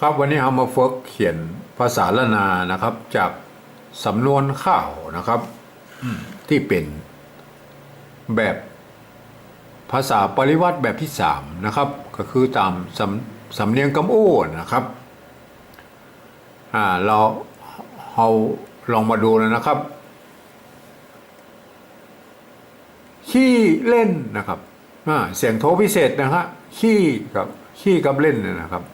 ครับวันนี้เรามาฝึกเขียนภาษาละนานะครับ จากสำนวนข้าวนะครับอืมที่เป็นแบบภาษาปริวัติแบบที่สามนะครับ ก็คือตามสำสำเนียงกำโอ้นะครับอ่าเราเราลองมาดูเลยนะครับ ขี้เล่นนะครับอ่าเสียงโทพิเศษนะฮะขี้กับขี้กับเล่นเนยนะครับ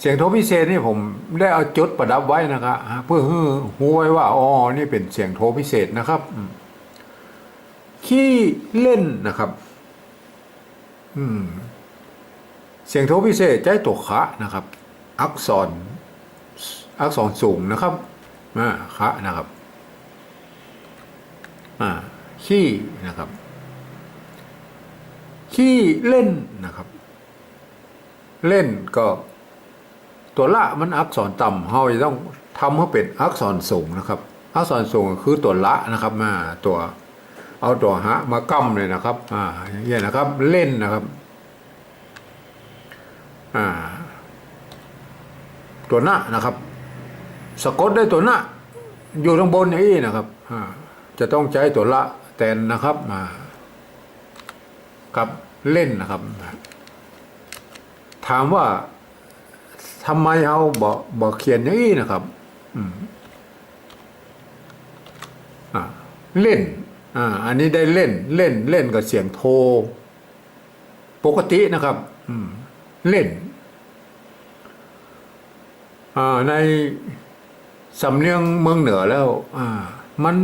เสียงโทพิเศษนี่ผมได้เอาจดประดับไว้นะครับเพื่อให้หูไว้ว่าอ๋อนี่เป็นเสียงโทพิเศษนะครับขี้เล่นนะครับ อืม เสียงโทพิเศษใจตัวคะนะครับ อักษร อักษรสูงนะครับอ่าคะนะครับอ่าขี้นะครับขี้เล่นนะครับ เล่นก็ ตัวละมันอักษรต่ำเราจะต้องทำให้เป็นอักษรสูงนะครับ อักษรสูงคือตัวละนะครับมาตัวเอาตัวหะมากั้มเลยนะครับ อ่าอย่างเงี้ยนะครับ เล่นนะครับ อ่า ตัวหน้านะครับ สะกดได้ตัวหน้าอยู่ข้างบนนี้นะครับ อ่า จะต้องใช้ตัวละแตนนะครับมากับเล่นนะครับ ถามว่า ทำไมเอาบอกบอกเขียนอย่างนี้นะครับอืมอ่เล่นอ่าอันนี้ได้เล่นเล่นเล่นกับเสียงโท ปกตินะครับอืมเล่นอ่าในสำเนียงเมืองเหนือแล้วอ่ามัน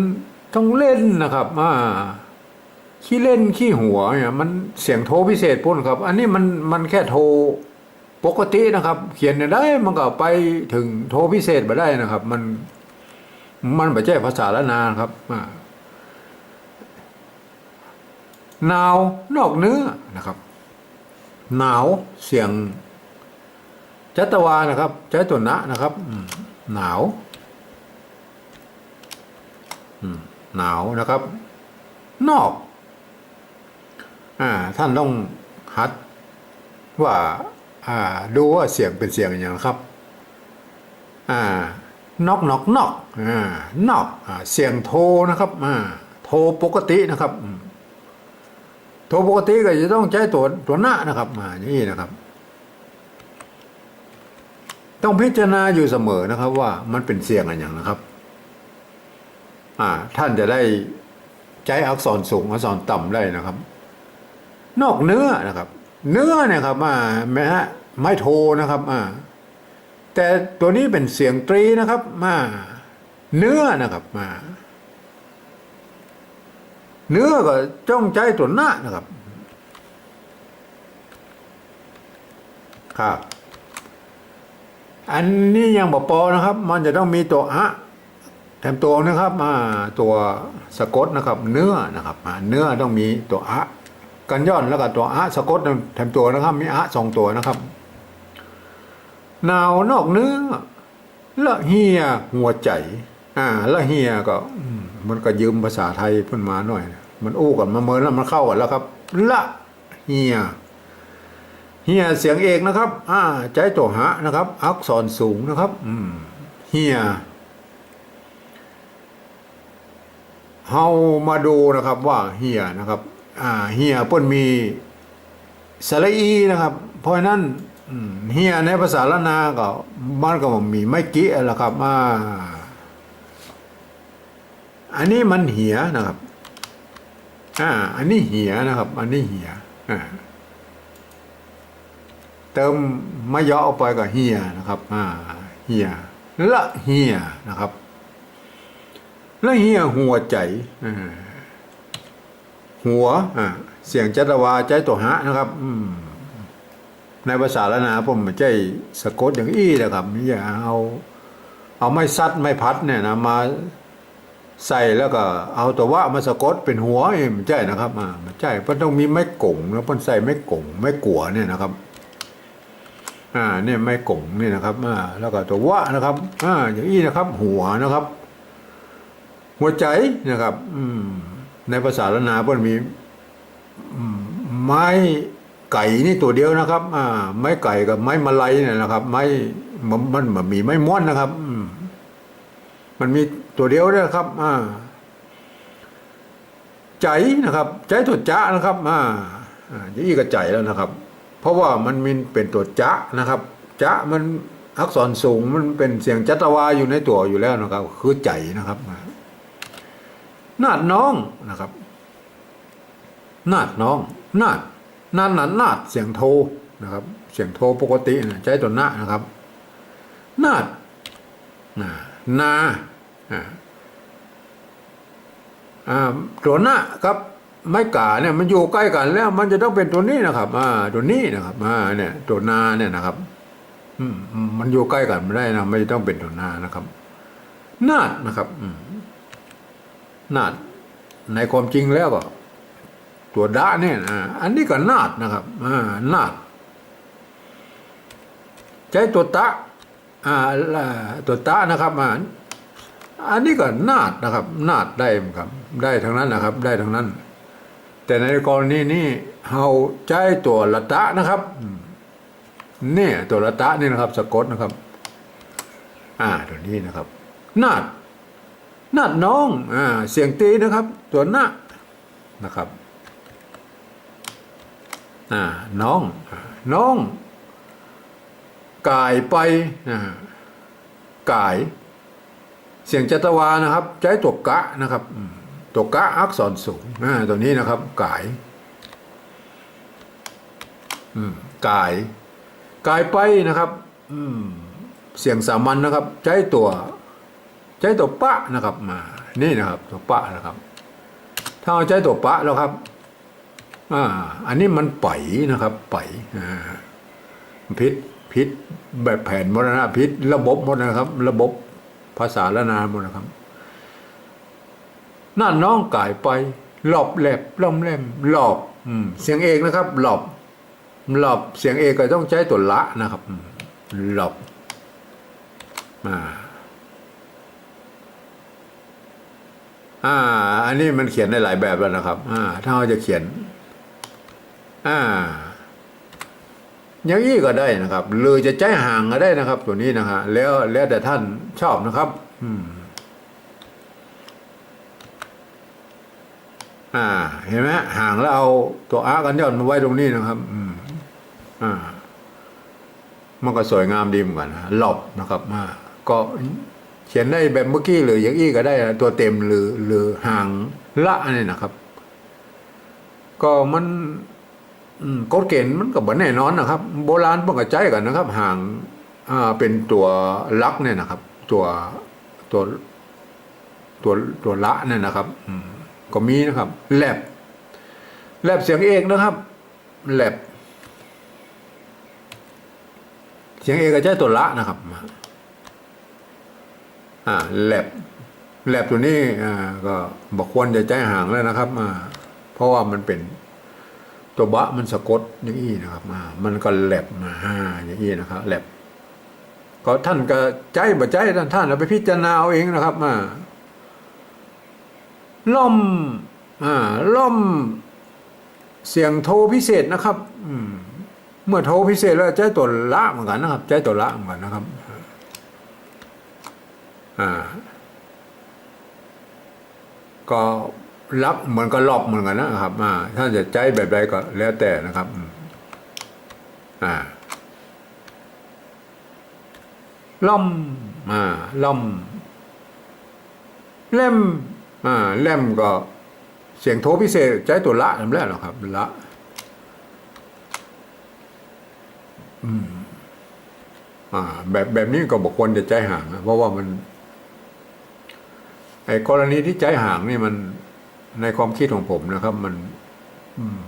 ต้องเล่นนะครับอ่าขี้เล่นขี้หัวเนี่ยมันเสียงโทพิเศษพุ่นครับ อันนี้มันมันแค่โท ปกตินะครับ เขียนได้มันก็ไปถึงโทพิเศษมาได้นะครับ มันมันไม่ใช่ภาษาละนานครับหนาวนอกเนื้อนะครับหนาวเสียงจัตวานะครับ ใช้ตัวนะนะครับหนาวหนาวนะครับ นอกอ่าท่านต้องหัดว่า อ่าดูว่าเสียงเป็นเสียงอย่างครับอ่านอกนอกนอกอ่านอกอ่าเสียงโทนะครับอ่าโทปกตินะครับโทปกติก็จะต้องใช้ตัวตัวหน้านะครับอ่าอย่างนี้นะครับ ต้องพิจารณาอยู่เสมอนะครับ ว่ามันเป็นเสียงอะไรอย่างนะครับอ่าท่านจะได้ใช้อักษรสูงอักษรต่ำได้นะครับ นอกเนื้อนะครับ เนื้อเนี่ยครับอ่าแม้ไม่โทนะครับอ่าแต่ตัวนี้เป็นเสียงตรีนะครับมาเนื้อนะครับมาเนื้อก็จ้องใจตัวหน้านะครับครับ อันนี้ยังบอปอนะครับ มันจะต้องมีตัวอะแถมตัวนะครับมาตัวสะกดนะครับ เนื้อนะครับอ่าเนื้อต้องมีตัวอะ กันย่อนแล้วก็ตัวอะสะกดแถมตัวนะครับ มีอะสองตัวนะครับหนาวนอกเนื้อละเฮียหัวใจ อ่าละเฮียก็มันก็ยืมภาษาไทยเพิ่นมาหน่อย มันอู้กันมาเมินแล้วมันเข้ากันแล้วครับ ละเฮียเฮียเสียงเอกนะครับ อ่า ใจตัวหะนะครับ อักษรสูงนะครับ อืมเฮียเฮามาดูนะครับว่าเฮียนะครับ เฮียเพิ่นมีสระอีนะครับ เพราะนั้นเฮียในภาษาละนาก็มันก็มีไม่กี่แหละครับอ่าอันนี้มันเหียนะครับ อ่า อันนี้เหียนะครับ อันนี้เหียอ่าเติมมะยอออกไปกับเฮียนะครับ อ่าเฮียละเฮียนะครับ ละเฮียหัวใจอ่า หัวอ่าเสียงจัตวาใจตัวหะนะครับ อืมในภาษาละนาผมไม่ใช่สะกดอย่างอี้นะครับอย่าเอาเอาไม้ซัดไม้พัดเนี่ยนะมาใส่แล้วก็เอาตัวว่ามาสะกดเป็นหัวเองไม่ใช่นะครับอ่าไม่ใช่เพราะต้องมีไม้กงแล้วพ่นใส่ไม้กงไม้กัวเนี่ยนะครับ อ่าเนี่ยไม้กงเนี่ยนะครับอ่าแล้วก็ตัวว่านะครับอ่าอย่างนี้นะครับ หัวนะครับ หัวใจนะครับ อืม ในภาษาละนาเพิ่นมีไม้ไก่นี่ตัวเดียวนะครับอ่าไม้ไก่กับไม้มะไลเนี่ยนะครับ ไม้มันมันมีไม้ม้วนนะครับอืมันมีตัวเดียวเนี่ยนะครับอ่าใจนะครับ ใจตัวจะนะครับอ่าอ่ายี่ก็ใจแล้วนะครับ เพราะว่ามันมีเป็นตัวจะนะครับจะมันอักษรสูงมันเป็นเสียงจัตวาอยู่ในตัวอยู่แล้วนะครับ คือใจนะครับอ่า นาดน้องนะครับ นาดน้อง นาดนาดนันนาดเสียงโทนะครับ เสียงโทปกตินะใจตัวหน้านะครับ นาดนานาอ่าตัวหน้าครับไม้กาเนี่ยมันอยู่ใกล้กันแล้ว มันจะต้องเป็นตัวนี้นะครับ อ่า ตัวนี้นะครับ อ่า เนี่ย ตัวนาเนี่ยนะครับมอืมมันอยู่ใกล้กันไม่ได้นะไม่ต้องเป็นตัวนานะครับ นาดนะครับ อืม นาดในความจริงแล้วก็ตัวดะเนี่ยอันนี้ก็นาดนะครับนาดใช้ตัวตะตัวตะนะครับอันนี้ก็นาดนะครับ นาดได้ครับ ได้ทั้งนั้นนะครับ ได้ทั้งนั้น แต่ในกรณีนี้เราใช้ตัวละตะนะครับเนี่ยตัวละตะนี่นะครับ สะกดนะครับ อ่าตัวนี้นะครับ นาด นาดน้องอ่าเสียงตีนะครับ ตัวหน้านะครับอ่าน้องน้องกายไปอ่ากาย เสียงจัตวานะครับ ใช้ตัวกะนะครับตัวกะอักษรสูงอ่าตัวนี้นะครับกายอืมกายกายไปนะครับอืมเสียงสามัญนะครับ ใช้ตัว ใช้ตัวปะนะครับมานี่นะครับ ตัวปะนะครับ ถ้าเอาใช้ตัวปะแล้วครับอ่าอันนี้มันไปนะครับไปอ่าพิษพิษแบบแผนมรณะพิษระบบหมดนะครับ ระบบภาษาละนานหมดนะครับนั่นน้องกายไป หลบแหลบล่อมแหลมหลอบอืมเสียงเอกนะครับ หลบหลบเสียงเอกก็ต้องใช้ตัวละนะครับ หลบอ่า อ่า อันนี้มันเขียนได้หลายแบบแล้วนะครับ อ่า ถ้าเราจะเขียน อ่าอย่างนี้ก็ได้นะครับหรือจะใจห่างก็ได้นะครับ ตัวนี้นะฮะแล้วแล้วแต่ท่านชอบนะครับ อืม อ่า เห็นไหมห่างแล้วเอาตัวอากันยอดมาไว้ตรงนี้นะครับ อืม อ่า มันก็สวยงามดีเหมือนกันนะหลบนะครับมาก็ ขียนได้แบบเมื่อกี้หรืออย่างอี้ก็ได้นะตัวเต็มหรือหรือห่างละนี่นะครับ ก็มันกฎเกณฑ์มันก็บ่แน่นอนนะครับ โบราณเพิ่งก็ใจกันนะครับ ห่างอ่าเป็นตัวลักเนี่ยนะครับ ตัวตัวตัวตัวละเนี่ยนะครับก็มีนะครับแลบแลบเสียงเอกนะครับแลบเสียงเอกก็ใช้ตัวละนะครับ อ่าแลบแลบตัวนี้อ่าก็บอกควรจะใจห่างแล้วนะครับอ่าเพราะว่ามันเป็นตัวบะมันสะกดอย่างนี้นะครับอ่ามันก็แลบมาห้าอย่างนี้นะครับแลบก็ท่านก็ใจบ่ใจท่านท่านเอาไปพิจารณาเอาเองนะครับอ่าล่อมอ่าล่อมเสียงโทพิเศษนะครับ อืมเมื่อโทพิเศษแล้วใจตัวละเหมือนกันนะครับ ใจตัวละเหมือนกันนะครับ ก็รับเหมือนกับรอบเหมือนกันนะครับอ่าท่านจะใจแบบใดก็แล้วแต่นะครับ อ่าล่อมอ่าล่อม เล่มอ่าเล่มก็ เสียงโทพิเศษใช้ตัวละทำแล้วหรอครับ ละอืมอ่า แบบแบบนี้ก็บอกควรจะใจห่างนะเพราะว่ามัน กรณีที่ใจห่างนี่มันในความคิดของผมนะครับ มันอืม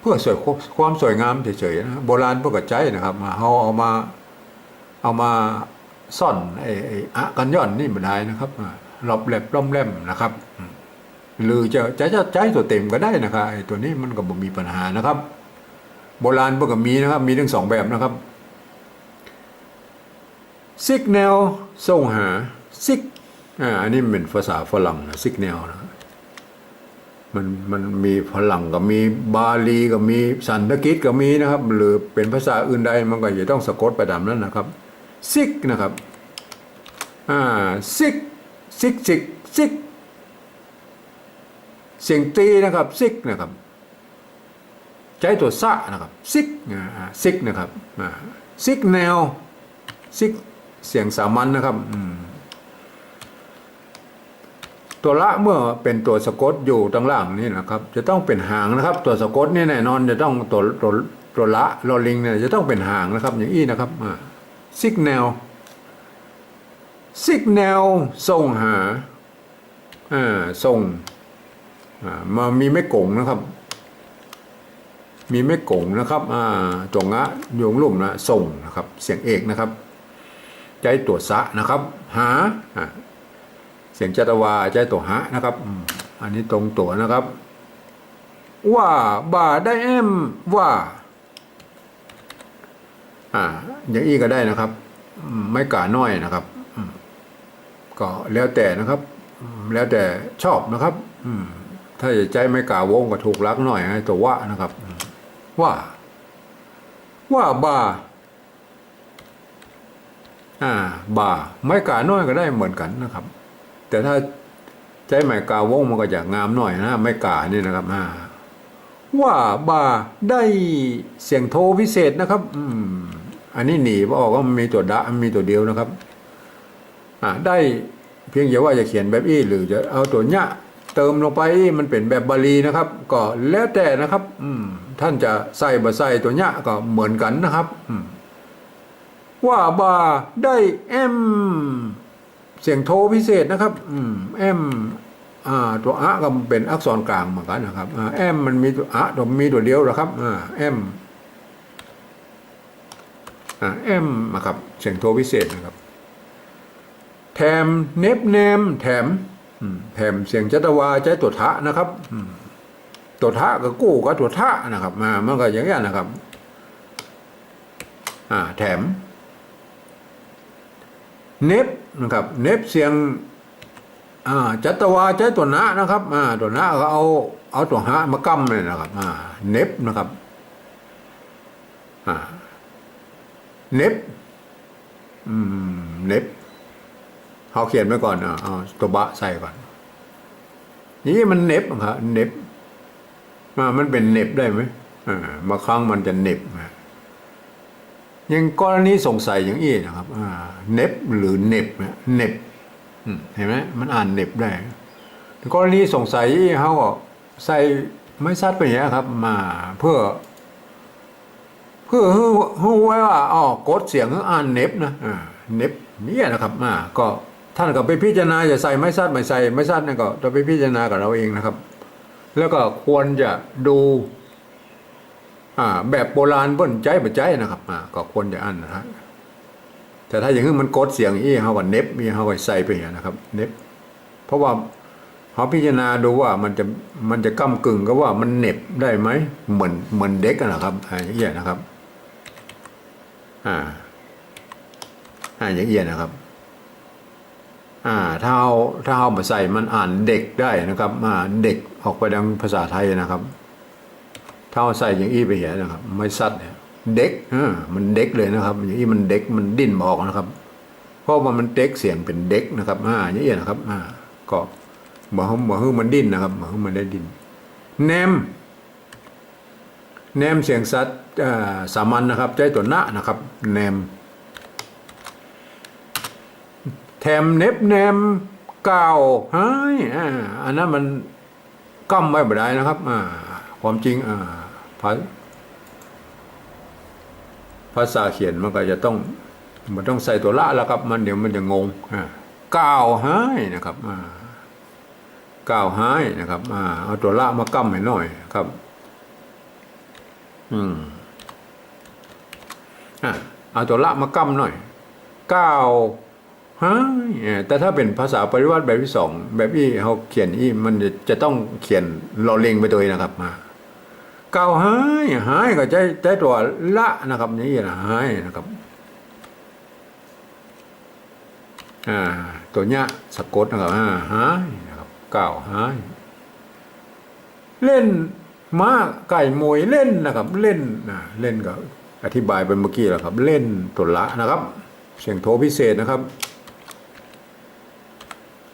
เพื่อสวยความสวยงามเฉยๆนะโบราณพวกกับใจนะครับมาเขาเอามาเอามาซ่อนไอ้ไอ้อะกันย่อนนี่บันได้นะครับหลบแหลบล่อมแหลมนะครับหรือจะจะจะใช้ตัวเต็มก็ได้นะครับไอ้ตัวนี้มันก็บ่มีปัญหานะครับ โบราณพวกกับมีนะครับ มีทั้งสองแบบนะครับซิกแนวส่งหาซิก อ่าอันนี้เป็นภาษาฝรั่งนะซิกแนวนะมันมันมีฝรั่งก็มีบาลีก็มีสันสกฤตก็มีนะครับ หรือเป็นภาษาอื่นใดมันก็จะต้องสะกดไปตามนั้นนะครับซิกนะครับอ่าซิกซิกซิกซิกเสียงตีนะครับซิกนะครับใจตัวซะนะครับซิกอ่าซิกนะครับอ่าซิกแนวซิกเสียงสามัญนะครับอืม ตัวละเมื่อเป็นตัวสะกดอยู่ตรงล่างนี่นะครับ จะต้องเป็นหางนะครับ ตัวสะกดนี่แน่นอนจะต้องตัวตัวตัวละลอลิงเนี่ยจะต้องเป็นหางนะครับ อย่างอี้นะครับอ่าซิกแนวซิกแนวส่งหาอ่าส่งอ่ามามีไม่กงนะครับ มีไม่กงนะครับอ่าจงะโยงลุ่มนะส่งนะครับ เสียงเอกนะครับ ใจตัวสะนะครับ หาอ่า เสียงจัตวาใจตัวหะนะครับ อันนี้ตรงตัวนะครับ ว่าบ่าได้แอมว่า อ่า อย่างอี้ก็ได้นะครับอืมไม่กาน้อยนะครับก็แล้วแต่นะครับ แล้วแต่ชอบนะครับถ้าจะใจไม่กาวงก็ถูกลักหน่อยให้ตัวว่านะครับ ว่า ว่าบ่าอ่าบ่าไม่กาน้อยก็ได้เหมือนกันนะครับ แต่ถ้าใจไม่กาวงมันก็จะงามหน่อยนะไม่กานี่นะครับอ่าว่าบ่าได้เสียงโทพิเศษนะครับ อืม อันนี้หนีบออกว่ามันมีตัวดะมันมีตัวเดียวนะครับ อ่าได้เพียงแต่ว่าจะเขียนแบบอี้หรือจะเอาตัวเนี้ยเติมลงไปมันเป็นแบบบาลีนะครับ ก็แล้วแต่นะครับ อืม ท่านจะใส่บะใส่ตัวเนี้ยก็เหมือนกันนะครับ อืม ว่าบาได้เอ็ม เสียงโทพิเศษนะครับ อืมเอ็มอ่าตัวอะก็เป็นอักษรกลางเหมือนกันนะครับอ่าเอ็มมันมีตัวอะตัวมีตัวเดียวเหรอครับอ่าเอ็มาเอ็มนะครับเสียงโทพิเศษนะครับ แถมเน็บแนมแถมแถมเสียงจัตวาใจตัวทะนะครับตัวทะก็กู้กับตัวทะนะครับมามันก็อย่างนี้ยนะครับ อ่า แถม เน็บนะครับเน็บเสียงอ่าจัตวาใจตัวนะนะครับอ่าตัวนะก็เอาเอาตัวหะมากั้มเลยนะครับอ่าเน็บนะครับอ่าเน็บอืมเน็บเขาเขียนไว้ก่อนอะเอาตัวบะใส่ก่อนนี่มันเน็บครับเน็บอ่ามันเป็นเน็บได้ไหมอ่าบางครั้งมันจะเน็บนะ ยังกรณีสงสัยอย่างอี้นะครับเน็บหรือเน็บเน็บเห็นไหมมันอ่านเน็บได้กรณีสงสัยเขาใส่ไม่ซัดไปอย่างนี้ครับ มาเพื่อ เพื่อให้ให้ไว้ว่าอ๋อกดเสียงอ่านเน็บนะเน็บนี่นะครับอ่าก็ท่านก็ไปพิจารณาจะใส่ไม้ซัดไม่ใส่ไม้ซัดนั่นก็จะไปพิจารณากับเราเองนะครับ แล้วก็ควรจะดู แบบโบราณเบิ้นใจบ่ใจนะครับอ่าก็ควรจะอ่านนะฮะแต่ถ้าอย่างนี้มันกดเสียงอี้เขาก็เน็บมีเขาก็ใส่ไปอย่างนี้นะครับ เน็บ เพราะว่าเขาพิจารณาดูว่ามันจะมันจะก้ากึ่งก็ว่ามันเน็บได้ไหมเหมือนเหมือนเด็กนะครับอ่าอย่างเงี้ยนะครับ อ่า อ่าอย่างเงี้ยนะครับ อ่าถ้าเอาถ้าเอามาใส่มันอ่านเด็กได้นะครับ อ่าเด็กออกไปดังภาษาไทยนะครับ ถ้าเอาใส่อย่างอี้ไปเหียนะครับ ไม่ซัดเนี่ยเด็กอมันเด็กเลยนะครับ อย่างอี้มันเด็กมันดิ้นออกนะครับ เพราะว่ามันเด็กเสียงเป็นเด็กนะครับอ่าอย่างนี้นะครับอ่าก็หมอหมอฮือมันดิ้นนะครับหมอฮือมันได้ดิ้นแนมแนมเสียงสัตว์อ่าสามัญนะครับ ใจตัวหน้านะครับแนมแถมเน็บแนมกาวเฮ้ยอ่าอันนั้นมันก้มไว้บ่ได้นะครับ อ่า ความจริงอ่า ภาภาษาเขียนมันก็จะต้อง มันต้องใส่ตัวละแล้วครับ มันเดี๋ยวมันจะงงอ่ากาวเฮ้ยนะครับอ่าก้าวหายนะครับอ่าเอาตัวละมากั้มให้หน่อยครับ อืมอ่าเอาตัวละมากั้มหน่อยก้าวหายเอ่อแต่ถ้าเป็นภาษาปริวัติแบบที่สองแบบที่เขาเขียนอีมันจะต้องเขียนรอเล็งไปตัวเองนะครับมา ก้าหายหายก็ใจใจตัวละนะครับนี้นะหายนะครับอ่าตัวเนี้ยสะกดนะครับอ่าหายนะครับก้าหายเล่นม้าไก่มวยเล่นนะครับ เล่นนะเล่นก็อธิบายไปเมื่อกี้แล้วครับ เล่นตุละนะครับ เสียงโทพิเศษนะครับ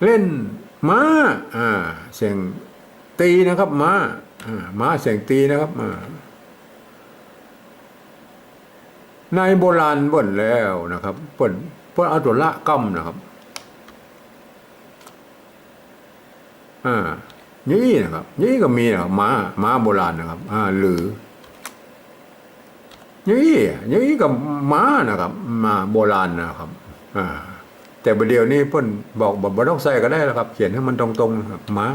เล่นม้าอ่าเสียงตีนะครับม้า ม้าเสียงตีนะครับในโบราณบ่นแล้วนะครับเปิ่นเปิ่นเอาตัวละกั้มนะครับอ่ายี่นะครับยี่ก็มีนะครับม้าม้าโบราณนะครับ อ่า หรือยี่ยี่กับม้านะครับม้าโบราณนะครับ อ่า แต่ประเดี๋ยวนี้เพิ่นบอกบอกบ่ต้องใส่ก็ได้แล้วครับ เขียนให้มันตรงๆนะครับม้า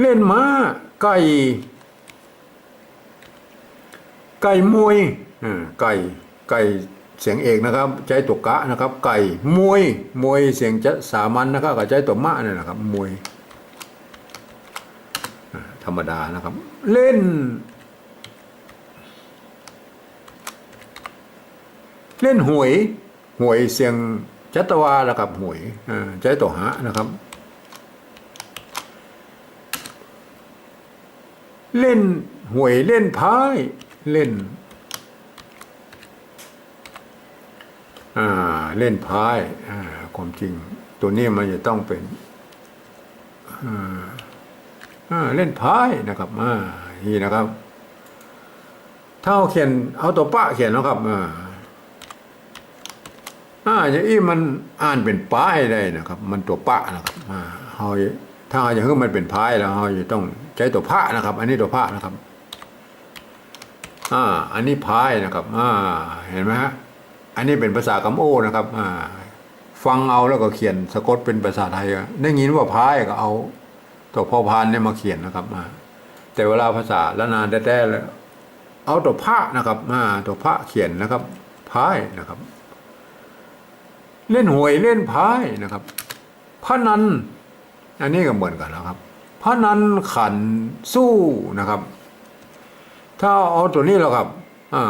เล่นม้าไก่ ไก่มวยอ่าไก่ไก่เสียงเอกนะครับใจตัวกะนะครับ ไก่มวยมวยเสียงจะสามัญนะครับกับใจตัวมะเนี่ยนะครับมวยธรรมดานะครับ เล่น เล่นหวยหวยเสียงจัตวาล้วครับหวยอ่าใจตัวหะนะครับ เล่นหวยเล่นพายเล่นอ่าเล่นพายอ่าความจริง ตัวนี้มันจะต้องเป็นอ่าอ่าเล่นพายนะครับอ่านี่นะครับ ถ้าเอาเขียนเอาตัวปะเขียนนะครับอ่าอ่าอย่างนี้มันอ่านเป็นป้ายได้นะครับ มันตัวปะนะครับอ่าเฮา ถ้าอย่างนี้มันเป็นพายแล้วเฮาจะต้องใช้ตัวพะนะครับ อันนี้ตัวพะนะครับ อ่า อันนี้พายนะครับ อ่า เห็นไหมฮะ อันนี้เป็นภาษากำโอนะครับ อ่า ฟังเอาแล้วก็เขียนสะกดเป็นภาษาไทยได้ยินว่าพายก็เอา ตัวพอพานเนี่ยมาเขียนนะครับ อ่า แต่เวลาภาษาละนานแท้ๆแล้วเอาตัวพระนะครับ อ่า ตัวพระเขียนนะครับพายนะครับ เล่นหวยเล่นพายนะครับพนัน อันนี้ก็เหมือนกันนะครับพระนันขันสู้นะครับ ถ้าเอาตัวนี้แล้วครับอ่า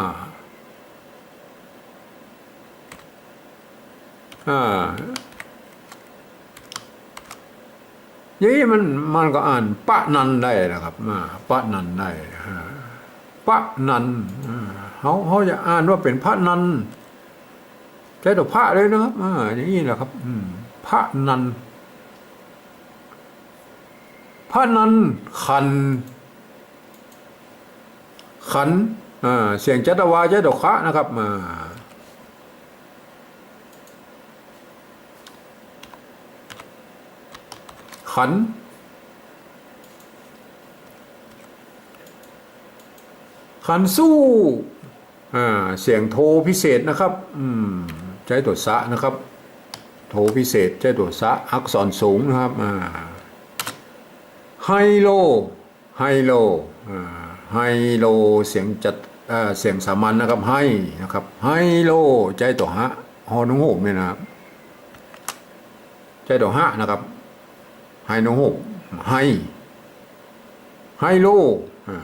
อ่าย่างนี้มันมันก็อ่านปะนันได้นะครับอ่าปะนันได้ปะนันเขาเขาจะอ่านว่าเป็นพระนันใช้ตัวพระเลยนะครับอ่าอย่างนี้แหละครับอืมพระนัน พระนันขัน ขันเสียงจัตวาใจดอกคะนะครับอ่าขัน ขันสู้เสียงโทพิเศษนะครับใช้ตัวสะนะครับ โทพิเศษใช้ตัวสะอักษรสูงนะครับอ่า ไฮโล ไฮโลอ่าไฮโล เสียงจัดเอ่อเสียงสามัญนะครับไฮนะครับไฮโล ใจตัวฮะฮอนุโหมเนี่ยนะครับใจตัวฮะนะครับไฮโนโหมไฮไฮโลอ่า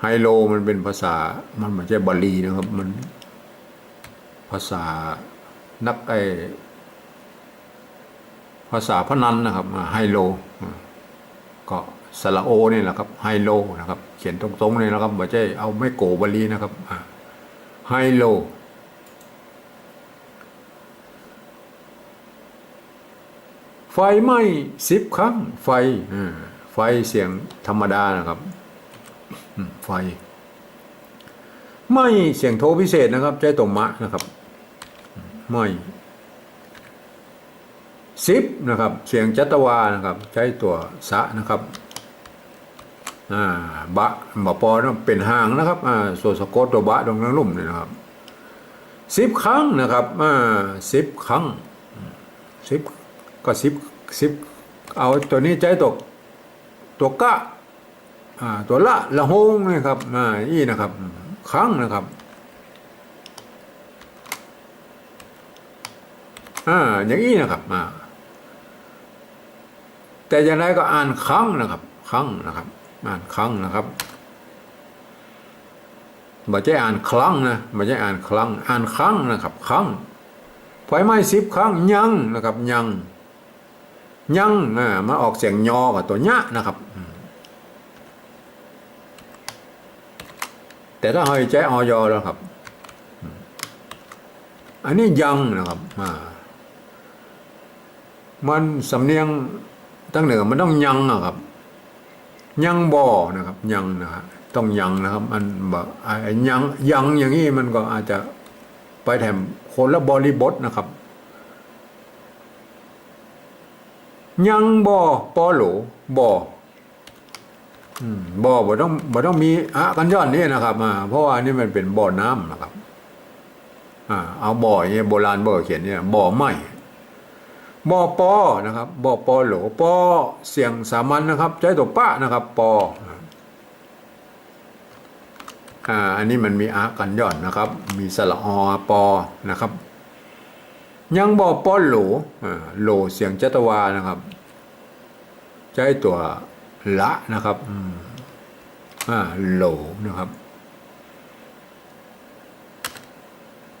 ไฮโลมันเป็นภาษา มันไม่ใช่บาลีนะครับ มันภาษานักไอภาษาพนันนะครับไฮโล ก็สระโอนี่แหละครับไฮโลนะครับ เขียนตรงๆเลยนะครับไม่ใช่เอาไม่โกบาลีนะครับไฮโลไฟไหม้สิบครั้ง ไฟไฟเสียงธรรมดานะครับไฟไหม้เสียงโทพิเศษนะครับใจตัวมะนะครับไหม้ สิบนะครับ เสียงจัตวานะครับ ใช้ตัวสะนะครับอ่าบะบะปอต้องเป็นหางนะครับอ่าส่วนสะกดตัวบะตรงนั้นลุ่มเนี่ยนะครับสิบครั้งนะครับอ่าสิบครั้งสิบก็สิบสิบเอาตัวนี้ใจตกตัวกะอ่าตัวละละหงนะครับอ่าอีนะครับครั้งนะครับอ่าอย่างนี้นะครับอ่า แต่อย่างไรก็อ่านครั้งนะครับครั้งนะครับ อ่านครั้งนะครับไม่ใช่อ่านครั้งนะไม่ใช่อ่านครั้ง อ่านครั้งนะครับครั้งไฟไหม้สิบครั้งยังนะครับ ยัง ยังอ่ามาออกเสียงยอกับตัวยะนะครับ แต่ถ้าหอยใจออยอแล้วครับ อันนี้ยังนะครับอ่ามันสำเนียง ตั้งเหนือมันต้องยังอะครับ ยังบ่อนะครับ ยังนะครับต้องยังนะครับ มันแบบไอ้ยังยังอย่างนี้มันก็อาจจะไปแถมคนละบริบทนะครับ ยังบ่อปอหลบ่อบ่อบ่ต้องบ่ต้องมีอะกันย้อนนี่นะครับอ่าเพราะว่าอันนี่มันเป็นบ่อน้ำนะครับ อ่า เอาบ่ออย่างเงี้ยโบราณบ่อเขียนเนี่ยบ่อไม้ บอปอนะครับบอปอโหลปอเสียงสามัญนะครับ ใช้ตัวปะนะครับปออ่าอันนี้มันมีอะกันย้อนนะครับ มีสระอปอนะครับ ยังบอปอโหลอ่าโหลเสียงจัตวานะครับ ใช้ตัวละนะครับอ่าโหลนะครับ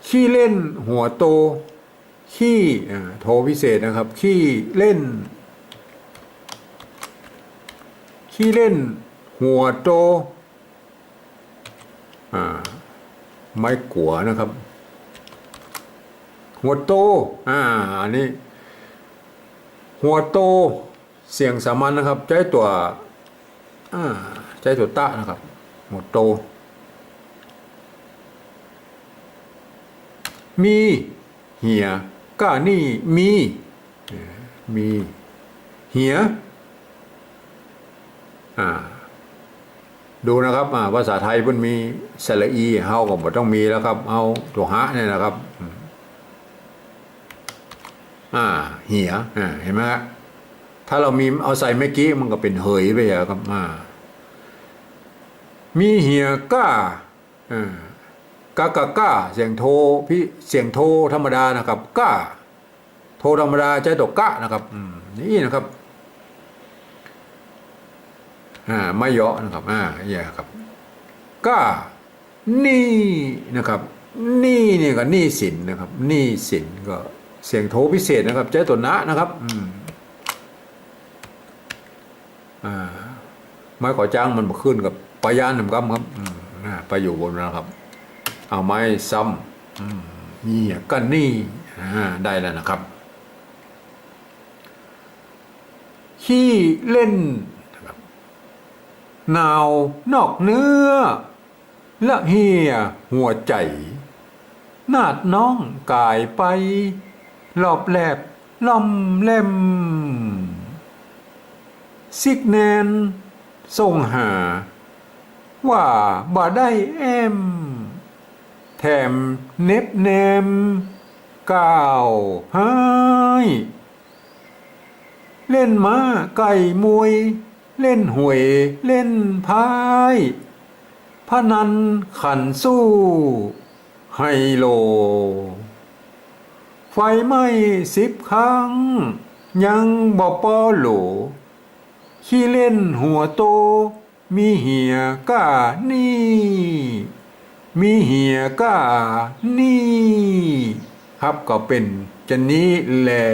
ขี้เล่นหัวโต ขี้อ่โทพิเศษนะครับ ขี้เล่น ขี้เล่น หัวโตไม้กัวนะครับ หัวโตอ่าอันนี้ หัวโตเสียงสามัญนะครับ ใช้ตัวอ่าใช้ตัวตะนะครับ หัวโต มีเหีย ก้านี่มีมีเหียอ่าดูนะครับอ่าภาษาไทยมันมีสระอีเฮาก็บ่ต้องมีแล้วครับเอาตัวหะเนี่ยนะครับอ่าเหียอ่าเห็นไหมถ้าเรามีเอาใส่เมื่อกี้มันก็เป็นเหยไปอะครับอ่ามีเหียก้าอ่า กากาก้าเสียงโทพี่เสียงโทธรรมดานะครับก้าโทธรรมดาใจตกกะนะครับอืมนี่นะครับอ่าไม่เยาะนะครับอ่าอย่าครับก้านี่นะครับนี่นี่ก็นี่สินนะครับนี่สินก็เสียงโทพิเศษนะครับใจตัวนะนะครับอืมอ่าไม้ขอจ้างมันมาขึ้นกับปายานหนึ่งกำครับอ่าไปอยู่บนนะครับ เอาไม้ซ้ำนี่ก็นี่ได้แล้วนะครับขี้เล่นหนาวนอกเนื้อ ละเฮียหัวใจ นาดน้องกายไปรอบแหลบล่อมเล่ม ซิกแนนส่งหา ว่าบ่ได้แอม แถมเน็บแนมก้าวหายเล่นม้าไก่มวย เล่นหวยเล่นพายพนันขันสู้ไฮโล ไฟไหม้สิบครั้ง ยังบ่ปอโหลขี้เล่นหัวโต มีเหียก้านี่ มีเหียก้านี่ ครับก็เป็นจะนี้แหละ